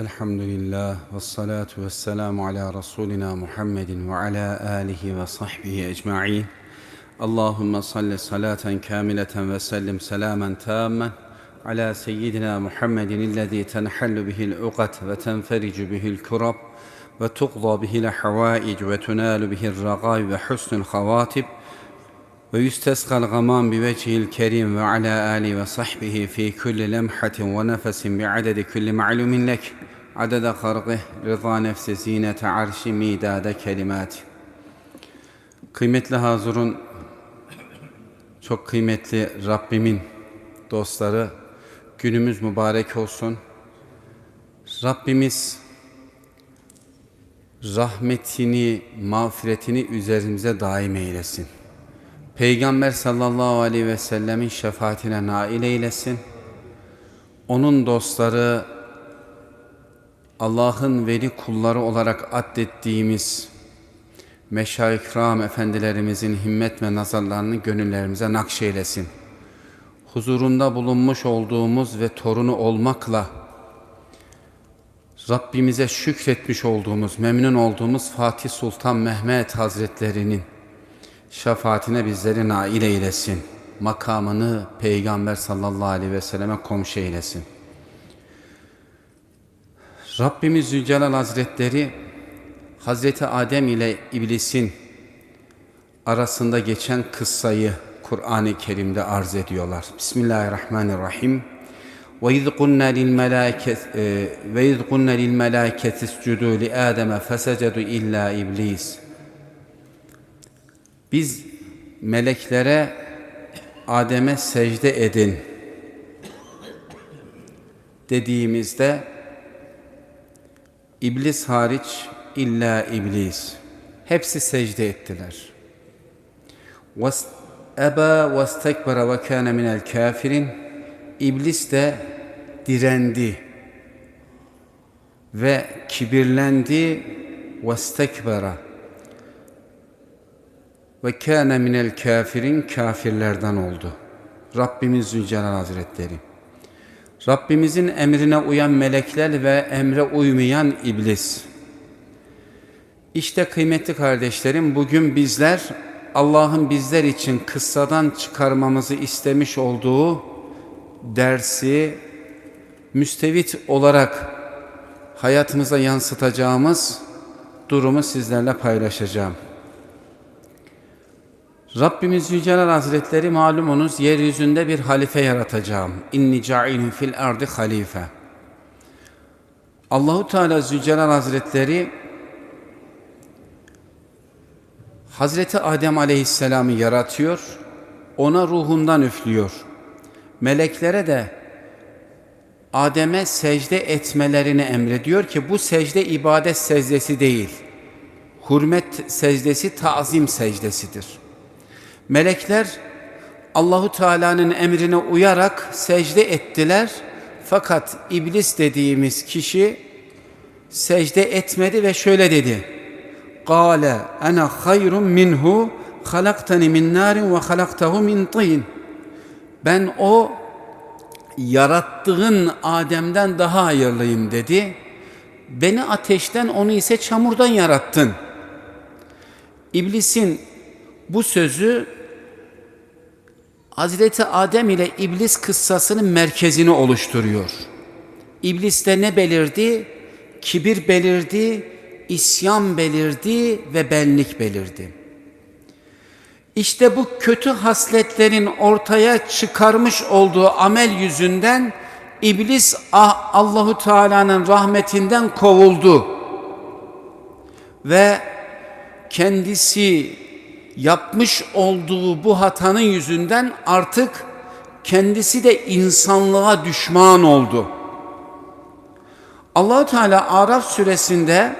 الحمد لله والصلاة والسلام على رسولنا محمد وعلى آله وصحبه أجمعين. اللهم صل صلاة كاملة وسلم سلاما تاما على سيدنا محمد الذي تنحل به العقد وتنفرج به الكرب وتقضى به الحوائج وتنال به الرغائب وحسن الخواتب ve yüstesgal gamam bi vecihil kerim ve ala ali ve sahbihi fi kulli lemhatin ve nefesin bi adedi kulli ma'lumin lek. Adede kargih rıza nefsi zinete arşi midade kelimat. Kıymetli hazurun çok kıymetli Rabbimin dostları günümüz mübarek olsun. Rabbimiz rahmetini, mağfiretini üzerimize daim eylesin. Peygamber sallallahu aleyhi ve sellemin şefaatine nail eylesin. Onun dostları, Allah'ın veli kulları olarak addettiğimiz meşayih ikram efendilerimizin himmet ve nazarlarını gönüllerimize nakşeylesin. Huzurunda bulunmuş olduğumuz ve torunu olmakla Rabbimize şükretmiş olduğumuz, memnun olduğumuz Fatih Sultan Mehmet Hazretlerinin şefaatine bizleri nail eylesin. Makamını Peygamber sallallahu aleyhi ve selleme komşu eylesin. Rabbimiz Zülcelal Hazretleri Hazreti Adem ile iblisin arasında geçen kıssayı Kur'an-ı Kerim'de arz ediyorlar. Bismillahirrahmanirrahim. Ve iz kunna lil melaket ve iz kunna lil melaketi iscudu li Adem fesecedu illa iblis. Biz meleklere Adem'e secde edin dediğimizde İblis hariç illa iblis. Hepsi secde ettiler. Eba ve stekbara ve kâne minel kafirin. İblis de direndi ve kibirlendi ve stekbara ve kâne minel kafirin kafirlerden oldu. Rabbimiz Zülcelal Hazretleri. Rabbimizin emrine uyan melekler ve emre uymayan iblis. İşte kıymetli kardeşlerim bugün bizler Allah'ın bizler için kıssadan çıkarmamızı istemiş olduğu dersi müstevit olarak hayatımıza yansıtacağımız durumu sizlerle paylaşacağım. Rabbimiz Yücelal Hazretleri malumunuz yeryüzünde bir halife yaratacağım. İnni cailun fil ardı halife. Allahu Teala Zülcelal Hazretleri Hazreti Adem Aleyhisselam'ı yaratıyor. Ona ruhundan üflüyor. Meleklere de Adem'e secde etmelerini emrediyor ki bu secde ibadet secdesi değil. Hürmet secdesi tazim secdesidir. Melekler Allahu Teala'nın emrine uyarak secde ettiler. Fakat iblis dediğimiz kişi secde etmedi ve şöyle dedi. Kale ana hayrun minhu halaktani min narin ve halaktahu min tin. Ben o yarattığın Adem'den daha hayırlıyım dedi. Beni ateşten onu ise çamurdan yarattın. İblisin bu sözü Hazreti Adem ile İblis kıssasının merkezini oluşturuyor. İbliste ne belirdi? Kibir belirdi, isyan belirdi ve benlik belirdi. İşte bu kötü hasletlerin ortaya çıkarmış olduğu amel yüzünden İblis ah, Allahu Teala'nın rahmetinden kovuldu. Ve kendisi yapmış olduğu bu hatanın yüzünden artık kendisi de insanlığa düşman oldu. Allahu Teala Araf suresinde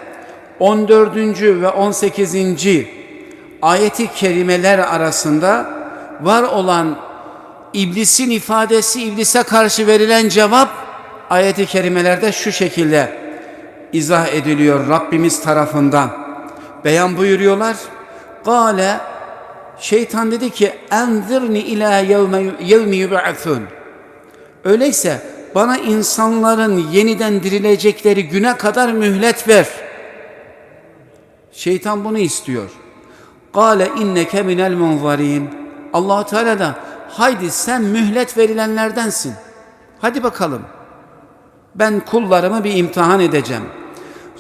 14. ve 18. ayeti kerimeler arasında var olan iblisin ifadesi iblise karşı verilen cevap ayeti kerimelerde şu şekilde izah ediliyor Rabbimiz tarafından. Beyan buyuruyorlar. Kale şeytan dedi ki enzirni ila yevmi yub'athun. Öyleyse bana insanların yeniden dirilecekleri güne kadar mühlet ver. Şeytan bunu istiyor. Kale inneke minel munzarin. Allah Teala da haydi sen mühlet verilenlerdensin. Hadi bakalım. Ben kullarımı bir imtihan edeceğim.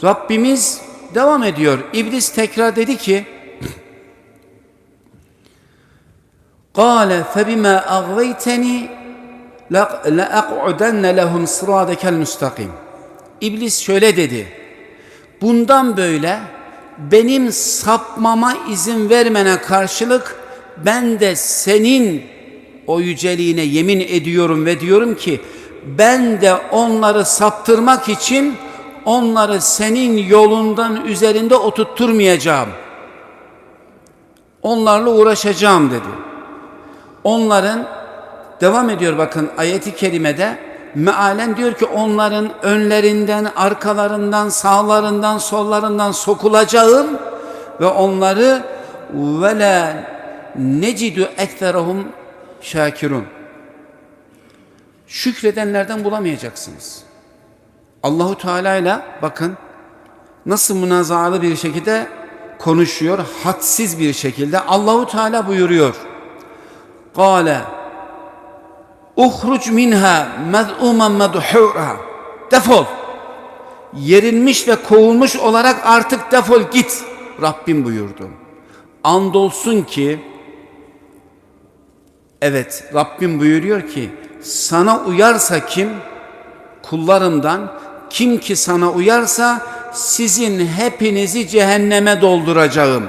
Rabbimiz devam ediyor. İblis tekrar dedi ki قال فبما أغويتني لأقعدن لهم صراطك المستقيم İblis şöyle dedi. Bundan böyle benim sapmama izin vermene karşılık ben de senin o yüceliğine yemin ediyorum ve diyorum ki ben de onları saptırmak için onları senin yolundan üzerinde oturtturmayacağım. Onlarla uğraşacağım dedi. Onların devam ediyor bakın ayeti kerimede mealen diyor ki onların önlerinden, arkalarından, sağlarından, sollarından sokulacağım ve onları ve necidu ekserahum şakirun. Şükredenlerden bulamayacaksınız. Allahu Teala ile bakın nasıl münazaralı bir şekilde konuşuyor, hadsiz bir şekilde. Allahu Teala buyuruyor. Kale Uhruc minha mez'umen medhura. Defol. Yerilmiş ve kovulmuş olarak artık defol git. Rabbim buyurdu. Andolsun ki Evet Rabbim buyuruyor ki sana uyarsa kim kullarımdan kim ki sana uyarsa sizin hepinizi cehenneme dolduracağım.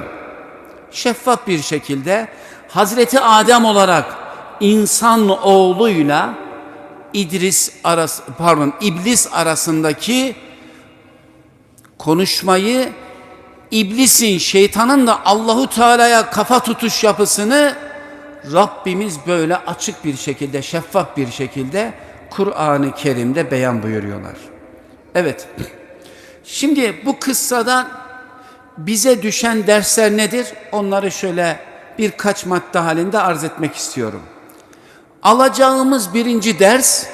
Şeffaf bir şekilde Hazreti Adem olarak insan oğluyla İdris arası pardon iblis arasındaki konuşmayı iblisin şeytanın da Allahu Teala'ya kafa tutuş yapısını Rabbimiz böyle açık bir şekilde şeffaf bir şekilde Kur'an-ı Kerim'de beyan buyuruyorlar. Evet. Şimdi bu kıssadan bize düşen dersler nedir? Onları şöyle birkaç madde halinde arz etmek istiyorum. Alacağımız birinci ders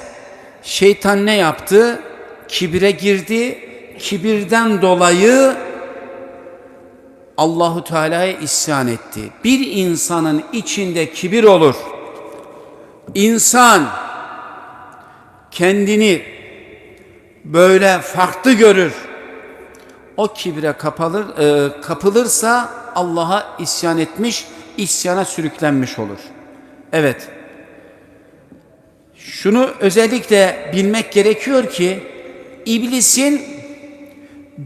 şeytan ne yaptı? Kibire girdi. Kibirden dolayı Allahu Teala'ya isyan etti. Bir insanın içinde kibir olur. İnsan kendini böyle farklı görür. O kibre kapılır, e, kapılırsa Allah'a isyan etmiş, isyana sürüklenmiş olur. Evet. Şunu özellikle bilmek gerekiyor ki iblisin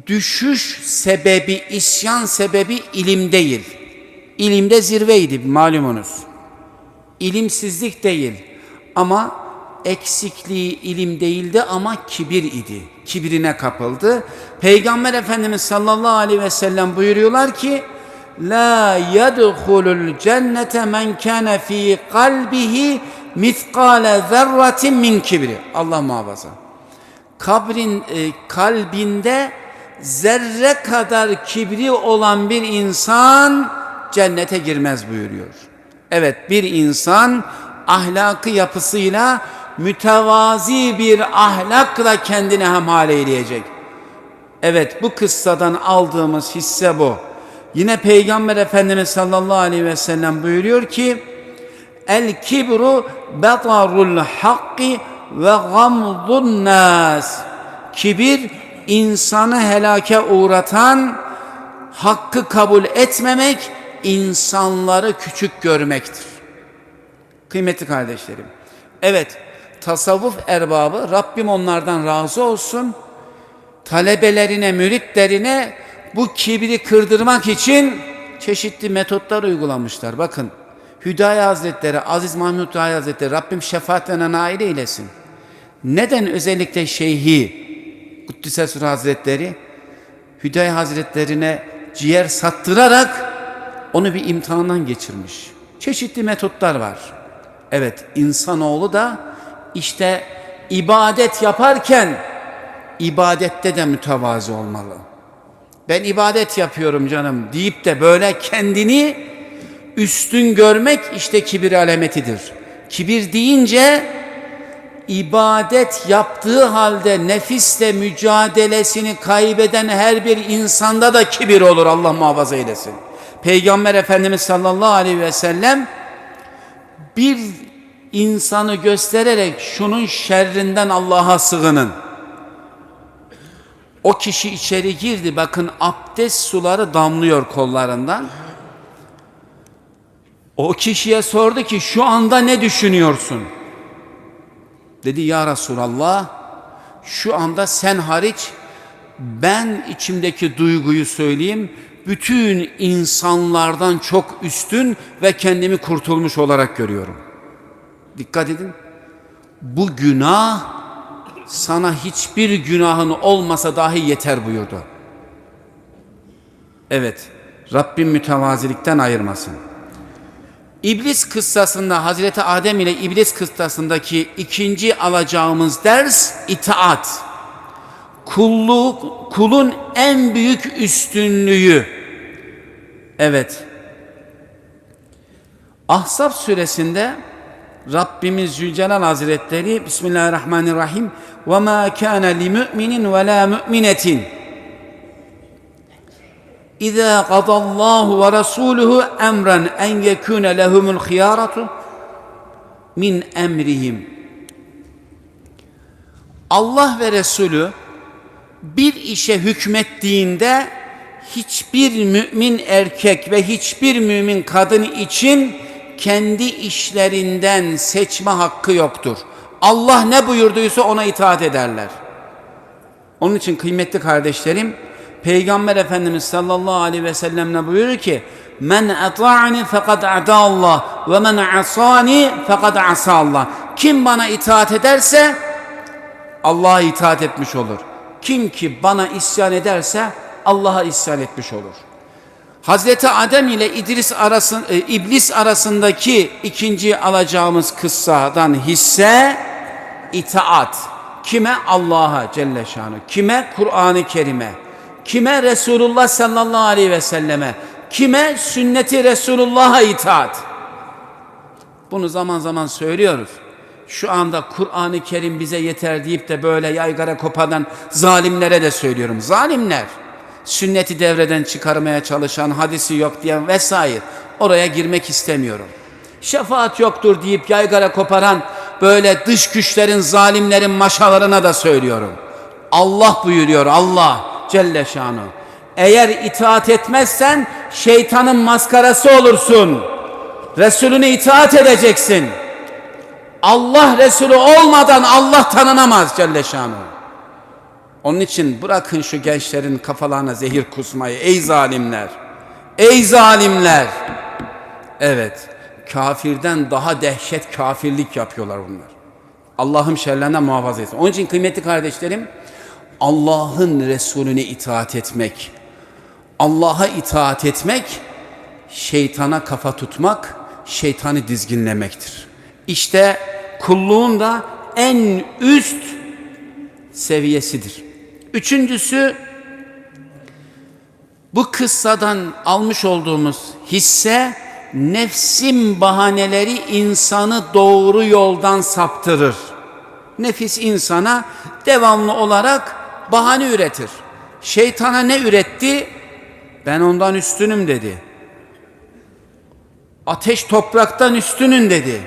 düşüş sebebi, isyan sebebi ilim değil. İlimde zirveydi malumunuz. İlimsizlik değil ama eksikliği ilim değildi ama kibir idi. Kibirine kapıldı. Peygamber Efendimiz sallallahu aleyhi ve sellem buyuruyorlar ki La yedhulul cennete men kana fi kalbihi mitkale zerratin min kibri. Allah muhafaza. Kabrin e, kalbinde zerre kadar kibri olan bir insan cennete girmez buyuruyor. Evet bir insan ahlakı yapısıyla mütevazi bir ahlakla kendine hemhal eyleyecek. Evet bu kıssadan aldığımız hisse bu. Yine Peygamber Efendimiz sallallahu aleyhi ve sellem buyuruyor ki El kibru betarul hakki ve gamdun nas. Kibir insanı helake uğratan, hakkı kabul etmemek, insanları küçük görmektir. Kıymetli kardeşlerim. Evet, tasavvuf erbabı Rabbim onlardan razı olsun. Talebelerine, müritlerine bu kibri kırdırmak için çeşitli metotlar uygulamışlar. Bakın Hüdayi Hazretleri, Aziz Mahmud Hüdayi Hazretleri Rabbim şefaatlerine nail eylesin. Neden özellikle şeyhi Kuddisesur Hazretleri Hüdayi Hazretlerine ciğer sattırarak onu bir imtihandan geçirmiş. Çeşitli metotlar var. Evet insanoğlu da işte ibadet yaparken ibadette de mütevazı olmalı. Ben ibadet yapıyorum canım deyip de böyle kendini üstün görmek işte kibir alametidir. Kibir deyince ibadet yaptığı halde nefisle mücadelesini kaybeden her bir insanda da kibir olur Allah muhafaza eylesin. Peygamber Efendimiz sallallahu aleyhi ve sellem bir insanı göstererek şunun şerrinden Allah'a sığının. O kişi içeri girdi bakın abdest suları damlıyor kollarından. O kişiye sordu ki şu anda ne düşünüyorsun? Dedi ya Resulallah şu anda sen hariç ben içimdeki duyguyu söyleyeyim bütün insanlardan çok üstün ve kendimi kurtulmuş olarak görüyorum. Dikkat edin. Bu günah sana hiçbir günahın olmasa dahi yeter buyurdu. Evet, Rabbim mütevazilikten ayırmasın. İblis kıssasında Hazreti Adem ile İblis kıssasındaki ikinci alacağımız ders itaat. Kulluk, kulun en büyük üstünlüğü. Evet. Ahzab suresinde Rabbimiz Zülcelal Hazretleri Bismillahirrahmanirrahim ve ma kana li mu'minin ve la mu'minetin İza qadallahu ve rasuluhu emran en yekune lehumul khiyaratu min emrihim. Allah ve Resulü bir işe hükmettiğinde hiçbir mümin erkek ve hiçbir mümin kadın için kendi işlerinden seçme hakkı yoktur. Allah ne buyurduysa ona itaat ederler. Onun için kıymetli kardeşlerim, Peygamber Efendimiz sallallahu aleyhi ve sellem ne buyuruyor ki Men ata'ani fekad ata Allah ve men asani fekad asa Allah. Kim bana itaat ederse Allah'a itaat etmiş olur. Kim ki bana isyan ederse Allah'a isyan etmiş olur. Hazreti Adem ile İdris arasın, e, İblis arasındaki ikinci alacağımız kıssadan hisse itaat. Kime? Allah'a Celle Şanı. Kime? Kur'an-ı Kerim'e. Kime? Resulullah sallallahu aleyhi ve selleme. Kime? Sünneti Resulullah'a itaat. Bunu zaman zaman söylüyoruz. Şu anda Kur'an-ı Kerim bize yeter deyip de böyle yaygara kopadan zalimlere de söylüyorum. Zalimler sünneti devreden çıkarmaya çalışan, hadisi yok diyen vesaire oraya girmek istemiyorum. Şefaat yoktur deyip yaygara koparan böyle dış güçlerin, zalimlerin maşalarına da söylüyorum. Allah buyuruyor Allah Celle Şanu. Eğer itaat etmezsen şeytanın maskarası olursun. Resulüne itaat edeceksin. Allah Resulü olmadan Allah tanınamaz Celle Şanu. Onun için bırakın şu gençlerin kafalarına zehir kusmayı ey zalimler. Ey zalimler. Evet kafirden daha dehşet kafirlik yapıyorlar bunlar. Allah'ım şerlerinden muhafaza etsin. Onun için kıymetli kardeşlerim Allah'ın Resulüne itaat etmek, Allah'a itaat etmek, şeytana kafa tutmak, şeytanı dizginlemektir. İşte kulluğun da en üst seviyesidir. Üçüncüsü bu kıssadan almış olduğumuz hisse nefsin bahaneleri insanı doğru yoldan saptırır. Nefis insana devamlı olarak bahane üretir. Şeytana ne üretti? Ben ondan üstünüm dedi. Ateş topraktan üstünün dedi.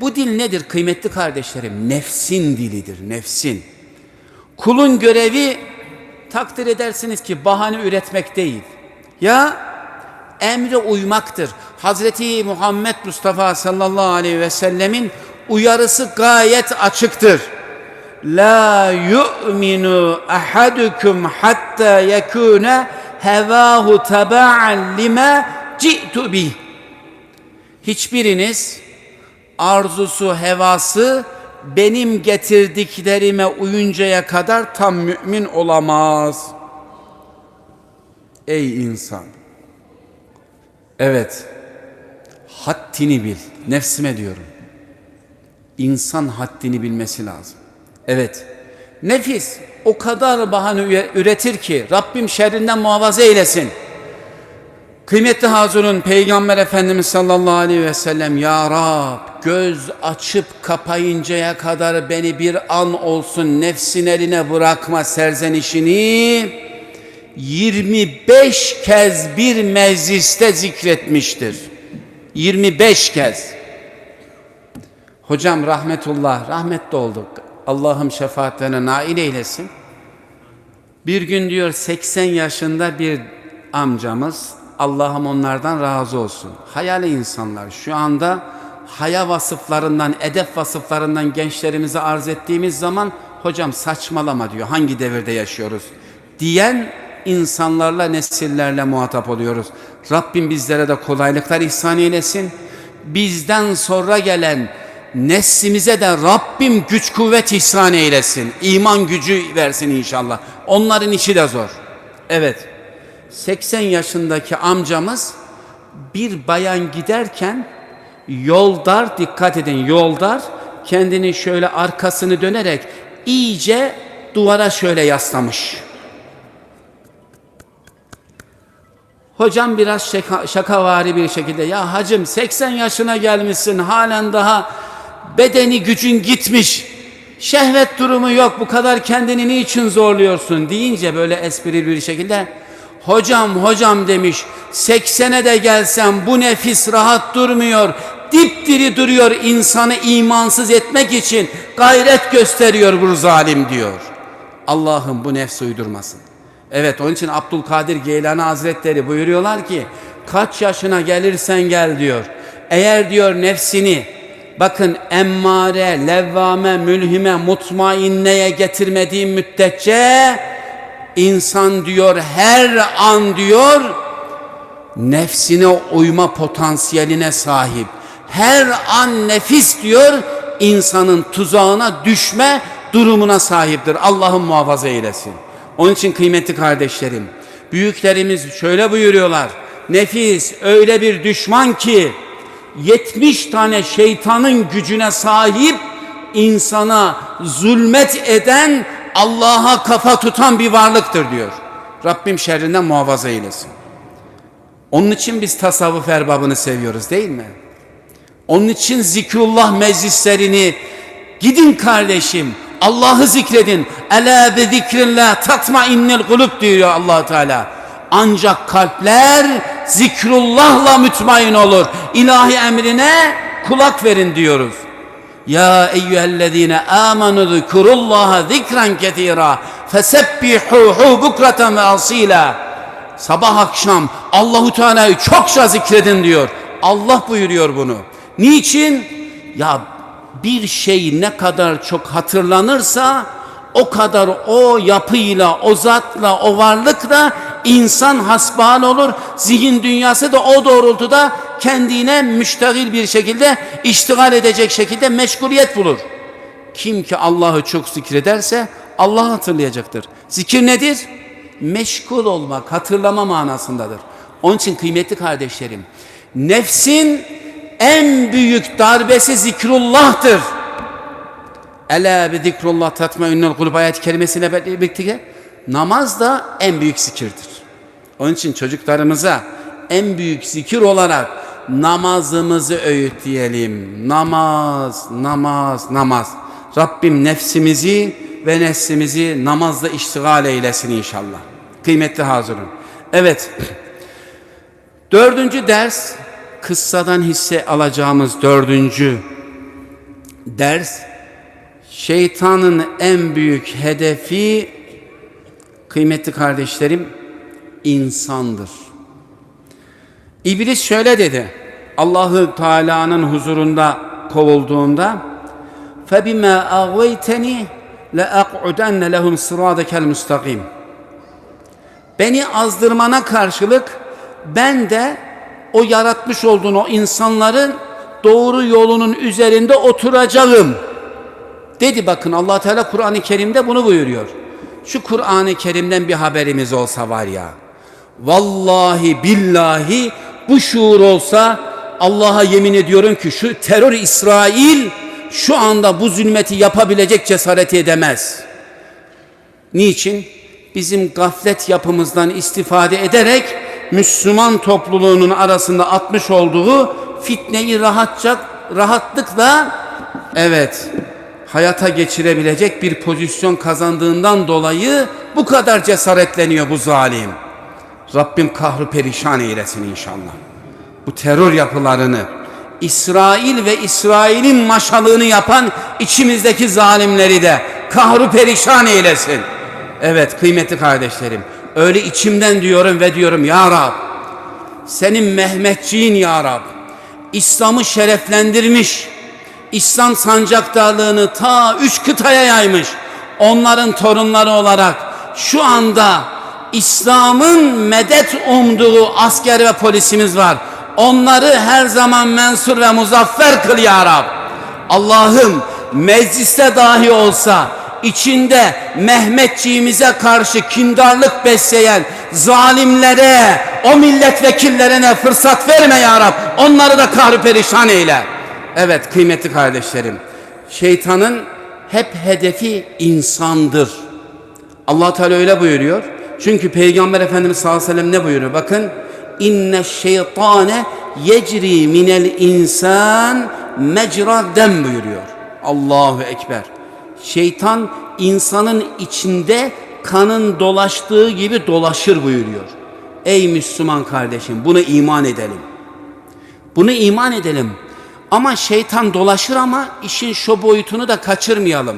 Bu dil nedir kıymetli kardeşlerim? Nefsin dilidir, nefsin. Kulun görevi takdir edersiniz ki bahane üretmek değil. Ya emre uymaktır. Hazreti Muhammed Mustafa sallallahu aleyhi ve sellemin uyarısı gayet açıktır. La yu'minu ahadukum hatta yekune hevahu taba'an lima ci'tu bih. Hiçbiriniz arzusu, hevası benim getirdiklerime uyuncaya kadar tam mümin olamaz. Ey insan! Evet, haddini bil. Nefsime diyorum. İnsan haddini bilmesi lazım. Evet, nefis o kadar bahane üretir ki Rabbim şerrinden muhafaza eylesin. Kıymetli Hazurun Peygamber Efendimiz sallallahu aleyhi ve sellem Ya Rab göz açıp kapayıncaya kadar beni bir an olsun nefsin eline bırakma serzenişini 25 kez bir mecliste zikretmiştir. 25 kez. Hocam rahmetullah, rahmetli olduk. Allah'ım şefaatlerine nail eylesin. Bir gün diyor 80 yaşında bir amcamız, Allah'ım onlardan razı olsun. Hayali insanlar şu anda haya vasıflarından, edep vasıflarından gençlerimize arz ettiğimiz zaman hocam saçmalama diyor. Hangi devirde yaşıyoruz? Diyen insanlarla, nesillerle muhatap oluyoruz. Rabbim bizlere de kolaylıklar ihsan eylesin. Bizden sonra gelen neslimize de Rabbim güç kuvvet ihsan eylesin. İman gücü versin inşallah. Onların işi de zor. Evet. 80 yaşındaki amcamız bir bayan giderken yoldar dikkat edin yoldar kendini şöyle arkasını dönerek iyice duvara şöyle yaslamış. Hocam biraz şaka, şakavari bir şekilde ya hacım 80 yaşına gelmişsin halen daha bedeni gücün gitmiş. Şehvet durumu yok bu kadar kendini niçin zorluyorsun deyince böyle esprili bir şekilde hocam hocam demiş 80'e de gelsem bu nefis rahat durmuyor dipdiri duruyor insanı imansız etmek için gayret gösteriyor bu zalim diyor. Allah'ım bu nefs uydurmasın. Evet onun için Abdülkadir Geylani Hazretleri buyuruyorlar ki kaç yaşına gelirsen gel diyor. Eğer diyor nefsini bakın emmare, levvame, mülhime, mutmainneye getirmediğin müddetçe insan diyor her an diyor nefsine uyma potansiyeline sahip. Her an nefis diyor insanın tuzağına düşme durumuna sahiptir. Allah'ım muhafaza eylesin. Onun için kıymetli kardeşlerim, büyüklerimiz şöyle buyuruyorlar. Nefis öyle bir düşman ki 70 tane şeytanın gücüne sahip insana zulmet eden Allah'a kafa tutan bir varlıktır diyor. Rabbim şerrinden muhafaza eylesin. Onun için biz tasavvuf erbabını seviyoruz değil mi? Onun için zikrullah meclislerini gidin kardeşim Allah'ı zikredin. Ela bi zikrillah tatma innel kulub diyor allah Teala. Ancak kalpler zikrullahla mütmain olur. İlahi emrine kulak verin diyoruz. Ya eyyühellezine amenu zikurullaha zikran ketira fesebbihuhu bukratan ve asila. Sabah akşam Allahu Teala'yı çokça zikredin diyor. Allah buyuruyor bunu. Niçin? Ya bir şey ne kadar çok hatırlanırsa o kadar o yapıyla, o zatla, o varlıkla insan hasbihal olur. Zihin dünyası da o doğrultuda kendine müştagil bir şekilde iştigal edecek şekilde meşguliyet bulur. Kim ki Allah'ı çok zikrederse Allah hatırlayacaktır. Zikir nedir? Meşgul olmak, hatırlama manasındadır. Onun için kıymetli kardeşlerim, nefsin en büyük darbesi zikrullah'tır. Ela bi zikrullah tatmainnul kulub ayet kelimesiyle birlikte namaz da en büyük zikirdir. Onun için çocuklarımıza en büyük zikir olarak namazımızı öğütleyelim. Namaz, namaz, namaz. Rabbim nefsimizi ve neslimizi namazla iştigal eylesin inşallah. Kıymetli hazırın. Evet. Dördüncü ders kıssadan hisse alacağımız dördüncü ders şeytanın en büyük hedefi kıymetli kardeşlerim insandır. İblis şöyle dedi. Allahü Teala'nın huzurunda kovulduğunda فَبِمَا أَغْوَيْتَنِي لَاَقْعُدَنَّ لَهُمْ صِرَادَكَ الْمُسْتَقِيمِ Beni azdırmana karşılık ben de o yaratmış olduğun o insanların doğru yolunun üzerinde oturacağım. Dedi bakın Allah Teala Kur'an-ı Kerim'de bunu buyuruyor. Şu Kur'an-ı Kerim'den bir haberimiz olsa var ya. Vallahi billahi bu şuur olsa Allah'a yemin ediyorum ki şu terör İsrail şu anda bu zulmeti yapabilecek cesareti edemez. Niçin? Bizim gaflet yapımızdan istifade ederek Müslüman topluluğunun arasında atmış olduğu fitneyi rahatça rahatlıkla evet hayata geçirebilecek bir pozisyon kazandığından dolayı bu kadar cesaretleniyor bu zalim. Rabbim kahru perişan eylesin inşallah. Bu terör yapılarını İsrail ve İsrail'in maşalığını yapan içimizdeki zalimleri de kahru perişan eylesin. Evet kıymetli kardeşlerim öyle içimden diyorum ve diyorum ya Rab senin Mehmetçiğin ya Rab İslam'ı şereflendirmiş İslam sancaktarlığını ta üç kıtaya yaymış onların torunları olarak şu anda İslam'ın medet umduğu asker ve polisimiz var. Onları her zaman mensur ve muzaffer kıl ya Rab. Allah'ım mecliste dahi olsa içinde Mehmetçiğimize karşı kindarlık besleyen zalimlere, o milletvekillerine fırsat verme ya Rab. Onları da kahri perişan eyle. Evet kıymetli kardeşlerim. Şeytanın hep hedefi insandır. Allah Teala öyle buyuruyor. Çünkü Peygamber Efendimiz sallallahu aleyhi ve sellem ne buyuruyor? Bakın inne şeytane yecri minel insan mecra dem buyuruyor. Allahu ekber. Şeytan insanın içinde kanın dolaştığı gibi dolaşır buyuruyor. Ey Müslüman kardeşim bunu iman edelim. Bunu iman edelim. Ama şeytan dolaşır ama işin şu boyutunu da kaçırmayalım.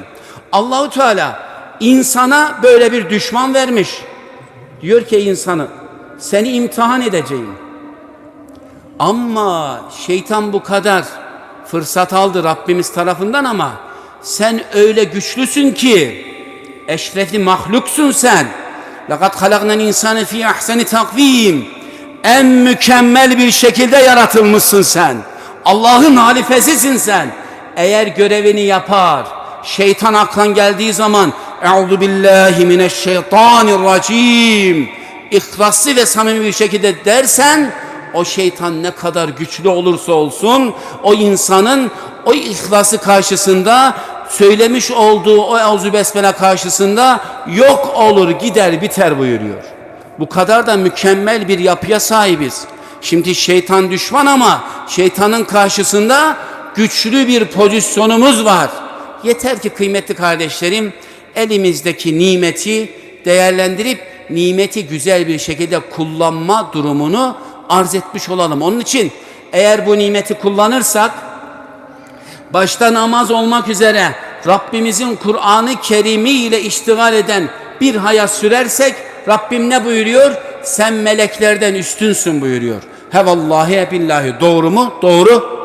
Allahu Teala insana böyle bir düşman vermiş. Diyor ki insanı seni imtihan edeceğim. Ama şeytan bu kadar fırsat aldı Rabbimiz tarafından ama sen öyle güçlüsün ki eşrefi mahluksun sen. Lakat halaknen insanı fi ahseni takvim. En mükemmel bir şekilde yaratılmışsın sen. Allah'ın halifesisin sen. Eğer görevini yapar, şeytan aklan geldiği zaman Euzu billahi mineşşeytanirracim. İhlaslı ve samimi bir şekilde dersen o şeytan ne kadar güçlü olursa olsun o insanın o ihlası karşısında söylemiş olduğu o Euzu Besmele karşısında yok olur gider biter buyuruyor. Bu kadar da mükemmel bir yapıya sahibiz. Şimdi şeytan düşman ama şeytanın karşısında güçlü bir pozisyonumuz var. Yeter ki kıymetli kardeşlerim elimizdeki nimeti değerlendirip nimeti güzel bir şekilde kullanma durumunu arz etmiş olalım. Onun için eğer bu nimeti kullanırsak başta namaz olmak üzere Rabbimizin Kur'an-ı Kerimi ile iştigal eden bir hayat sürersek Rabbim ne buyuruyor? Sen meleklerden üstünsün buyuruyor. He billahi doğru mu? Doğru.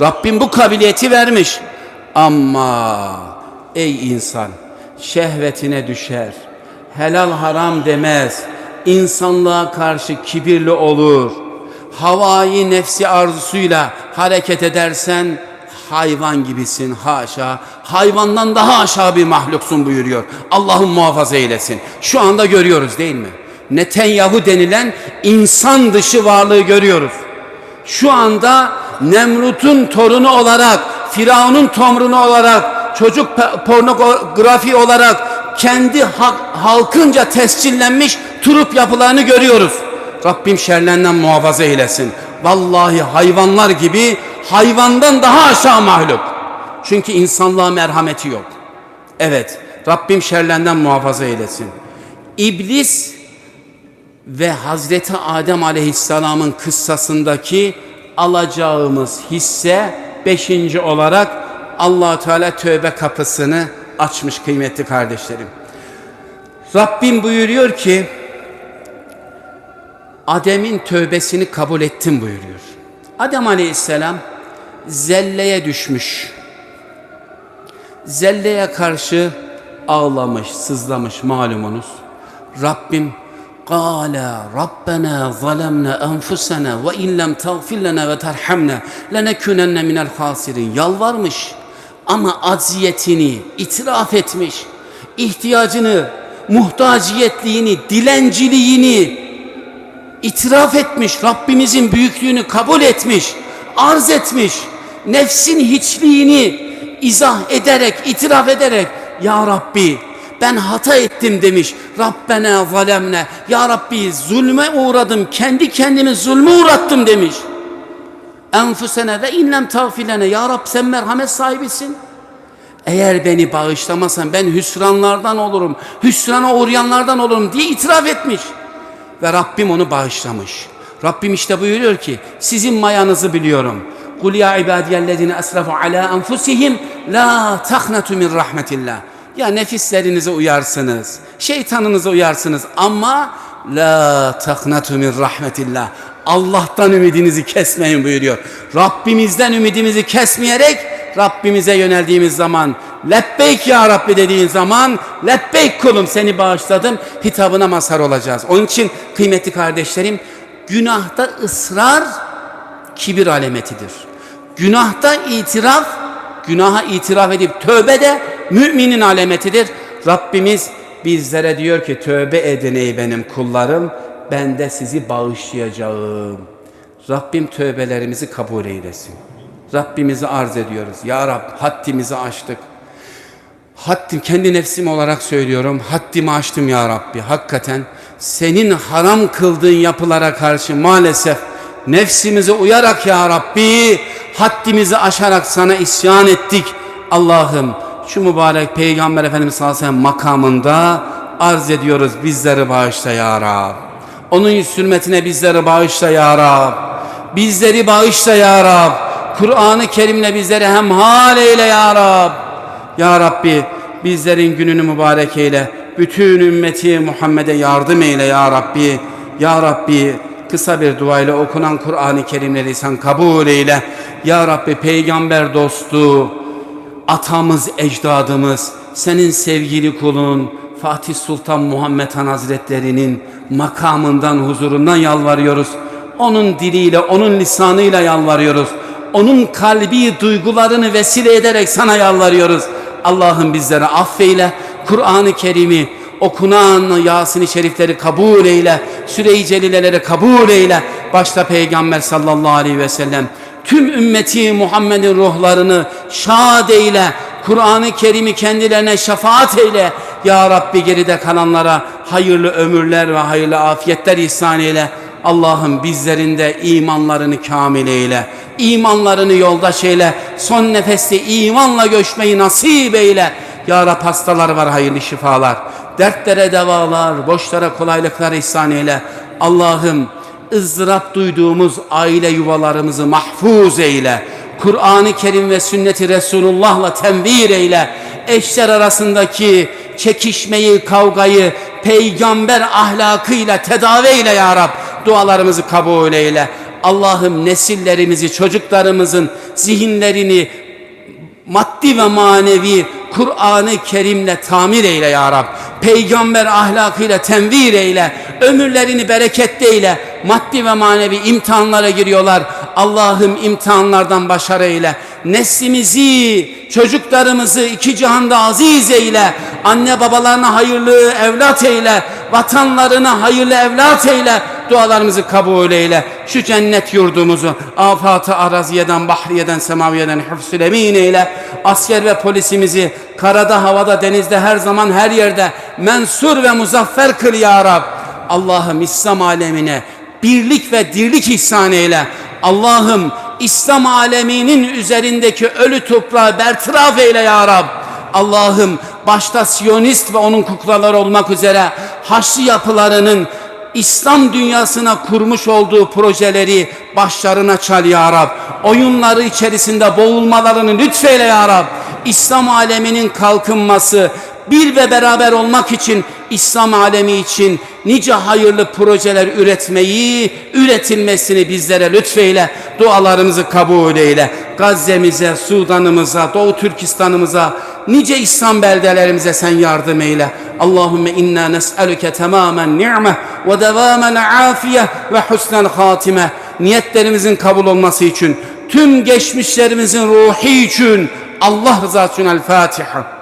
Rabbim bu kabiliyeti vermiş. Ama ey insan şehvetine düşer. Helal haram demez. İnsanlığa karşı kibirli olur. Havai nefsi arzusuyla hareket edersen hayvan gibisin haşa. Hayvandan daha aşağı bir mahluksun buyuruyor. Allah'ın muhafaza eylesin. Şu anda görüyoruz değil mi? Netanyahu denilen insan dışı varlığı görüyoruz. Şu anda Nemrut'un torunu olarak, Firavun'un tomrunu olarak, çocuk pornografi olarak kendi halkınca tescillenmiş turup yapılarını görüyoruz. Rabbim şerlerinden muhafaza eylesin. Vallahi hayvanlar gibi hayvandan daha aşağı mahluk. Çünkü insanlığa merhameti yok. Evet, Rabbim şerlerinden muhafaza eylesin. İblis ve Hazreti Adem Aleyhisselam'ın kıssasındaki alacağımız hisse beşinci olarak allah Teala tövbe kapısını açmış kıymetli kardeşlerim. Rabbim buyuruyor ki Adem'in tövbesini kabul ettim buyuruyor. Adem Aleyhisselam zelleye düşmüş. Zelleye karşı ağlamış, sızlamış malumunuz. Rabbim قال ربنا ظلمنا أنفسنا وإن لم تغفر لنا وترحمنا لنكونن من الخاسرين yalvarmış ama acziyetini itiraf etmiş ihtiyacını muhtaciyetliğini dilenciliğini itiraf etmiş Rabbimizin büyüklüğünü kabul etmiş arz etmiş nefsin hiçliğini izah ederek itiraf ederek ya Rabbi ben hata ettim demiş. Rabbena zalemne. Ya Rabbi zulme uğradım. Kendi kendimi zulme uğrattım demiş. Enfusene ve inlem tağfilene. Ya Rab sen merhamet sahibisin. Eğer beni bağışlamasan ben hüsranlardan olurum. Hüsrana uğrayanlardan olurum diye itiraf etmiş. Ve Rabbim onu bağışlamış. Rabbim işte buyuruyor ki sizin mayanızı biliyorum. Kul ya ibadiyellezine esrafu ala enfusihim la taknatu min rahmetillah. Ya nefislerinize uyarsınız, şeytanınıza uyarsınız ama la taknatu min rahmetillah. Allah'tan ümidinizi kesmeyin buyuruyor. Rabbimizden ümidimizi kesmeyerek Rabbimize yöneldiğimiz zaman lebbeyk ya Rabbi dediğin zaman lebbeyk kulum seni bağışladım hitabına mazhar olacağız. Onun için kıymetli kardeşlerim günahta ısrar kibir alametidir. Günahta itiraf, günaha itiraf edip tövbe de müminin alametidir. Rabbimiz bizlere diyor ki tövbe edin ey benim kullarım ben de sizi bağışlayacağım. Rabbim tövbelerimizi kabul eylesin. Rabbimizi arz ediyoruz. Ya Rab haddimizi aştık. Haddim kendi nefsim olarak söylüyorum. Haddimi aştım ya Rabbi. Hakikaten senin haram kıldığın yapılara karşı maalesef nefsimize uyarak ya Rabbi haddimizi aşarak sana isyan ettik. Allah'ım şu mübarek Peygamber Efendimiz sallallahu aleyhi ve sellem makamında arz ediyoruz bizleri bağışla ya Rab. Onun sürmetine bizleri bağışla ya Rab. Bizleri bağışla ya Rab. Kur'an-ı Kerim'le bizleri hemhal eyle ya Rab. Ya Rabbi bizlerin gününü mübarek eyle. Bütün ümmeti Muhammed'e yardım eyle ya Rabbi. Ya Rabbi kısa bir duayla okunan Kur'an-ı Kerimleri sen kabul eyle. Ya Rabbi peygamber dostu, atamız, ecdadımız, senin sevgili kulun Fatih Sultan Muhammed Han Hazretleri'nin makamından, huzurundan yalvarıyoruz. Onun diliyle, onun lisanıyla yalvarıyoruz. Onun kalbi duygularını vesile ederek sana yalvarıyoruz. Allah'ım bizlere affeyle. Kur'an-ı Kerim'i okunan Yasin-i Şerifleri kabul eyle. Süre-i Celileleri kabul eyle. Başta Peygamber sallallahu aleyhi ve sellem tüm ümmeti Muhammed'in ruhlarını şad eyle. Kur'an-ı Kerim'i kendilerine şefaat eyle. Ya Rabbi geride kalanlara hayırlı ömürler ve hayırlı afiyetler ihsan eyle. Allah'ım bizlerin de imanlarını kamil eyle. İmanlarını yoldaş eyle. Son nefeste imanla göçmeyi nasip eyle. Ya Rab hastalar var hayırlı şifalar. Dertlere devalar, boşlara kolaylıklar ihsan eyle. Allah'ım ızdırap duyduğumuz aile yuvalarımızı mahfuz eyle. Kur'an-ı Kerim ve sünneti Resulullah'la tenvir eyle. Eşler arasındaki çekişmeyi, kavgayı peygamber ahlakıyla tedavi eyle ya Rab. Dualarımızı kabul eyle. Allah'ım nesillerimizi, çocuklarımızın zihinlerini maddi ve manevi Kur'an-ı Kerim'le tamir eyle ya Rab. Peygamber ahlakıyla tenvir eyle. Ömürlerini bereketli eyle. Maddi ve manevi imtihanlara giriyorlar. Allah'ım imtihanlardan başarı eyle. Neslimizi, çocuklarımızı iki cihanda aziz eyle. Anne babalarına hayırlı evlat eyle. Vatanlarına hayırlı evlat eyle. Dualarımızı kabul eyle. Şu cennet yurdumuzu afat-ı araziyeden, bahriyeden, semaviyeden hıfzül emin eyle. Asker ve polisimizi karada, havada, denizde, her zaman, her yerde mensur ve muzaffer kıl ya Rab. Allah'ım İslam alemine birlik ve dirlik ihsan eyle. Allah'ım İslam aleminin üzerindeki ölü toprağı bertaraf eyle ya Rab. Allah'ım başta Siyonist ve onun kuklaları olmak üzere Haçlı yapılarının İslam dünyasına kurmuş olduğu projeleri başlarına çal ya Rab. Oyunları içerisinde boğulmalarını lütfeyle ya Rab. İslam aleminin kalkınması, bir ve beraber olmak için İslam alemi için nice hayırlı projeler üretmeyi, üretilmesini bizlere lütfeyle. Dualarımızı kabul eyle. Gazze'mize, Sudan'ımıza, Doğu Türkistan'ımıza, nice İslam beldelerimize sen yardım eyle. Allahümme inna nes'eluke tamamen ni'me ve devamen afiye ve husnel hatime. Niyetlerimizin kabul olması için, tüm geçmişlerimizin ruhi için Allah rızası için El Fatiha.